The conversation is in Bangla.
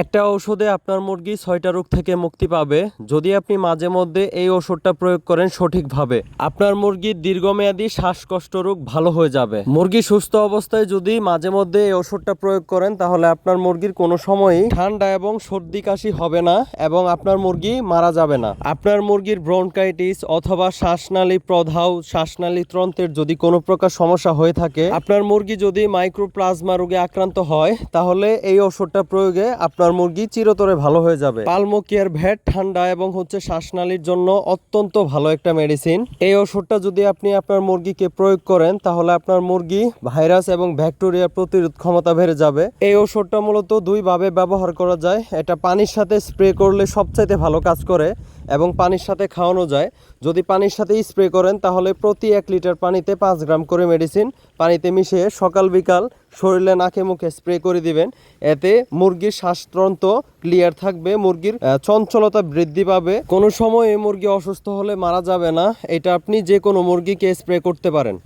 একটা ঔষধে আপনার মুরগি ছয়টা রোগ থেকে মুক্তি পাবে। যদি আপনি মাঝে মধ্যে এই ওষুধটা প্রয়োগ করেন সঠিকভাবে, আপনার মুরগির দীর্ঘমেয়াদী শ্বাসকষ্ট রোগ ভালো হয়ে যাবে। মুরগি সুস্থ অবস্থায় যদি মাঝে মধ্যে এই ওষুধটা প্রয়োগ করেন, তাহলে আপনার মুরগির কোনো সময়ই ঠান্ডা এবং সর্দি কাশি হবে না এবং আপনার মুরগি মারা যাবে না। আপনার মুরগির ব্রনকাইটিস অথবা শ্বাসনালী প্রধাও শ্বাসনালী তন্ত্রের যদি কোনো প্রকার সমস্যা হয়ে থাকে, আপনার মুরগি যদি মাইক্রোপ্লাজমা রোগে আক্রান্ত হয়, তাহলে এই ওষুধটা প্রয়োগে আপনার মুরগি চিরতরে ভালো হয়ে যাবে। পালমোকিয়ার ভ্যাট ঠান্ডা এবং হচ্ছে শ্বাসনালীর জন্য অত্যন্ত ভালো একটা মেডিসিন এই ওষুধটা যদি আপনি আপনার মুরগিকে প্রয়োগ করেন, তাহলে আপনার মুরগি ভাইরাস এবং ব্যাকটেরিয়া প্রতিরোধ ক্ষমতা বেড়ে যাবে। এই ওষুধটা মূলত দুইভাবে ব্যবহার করা যায়। এটা পানির সাথে স্প্রে করলে সবচাইতে ভালো কাজ করে। এবং পানির সাথে খাওয়ানো যায়। যদি পানির সাথে স্প্রে করেন, তাহলে প্রতি এক লিটার পানিতে পাঁচ গ্রাম করে মেডিসিন পানিতে মিশিয়ে সকাল বিকাল শরীরে নাকে মুখে স্প্রে করে দিবেন। এতে মুরগির শ্বাসতন্ত্র ক্লিয়ার থাকবে, মুরগির চঞ্চলতা বৃদ্ধি পাবে। কোনো সময় মুরগি অসুস্থ হলে মারা যাবে না, এটা আপনি যে কোনো মুরগিকে স্প্রে করতে পারেন।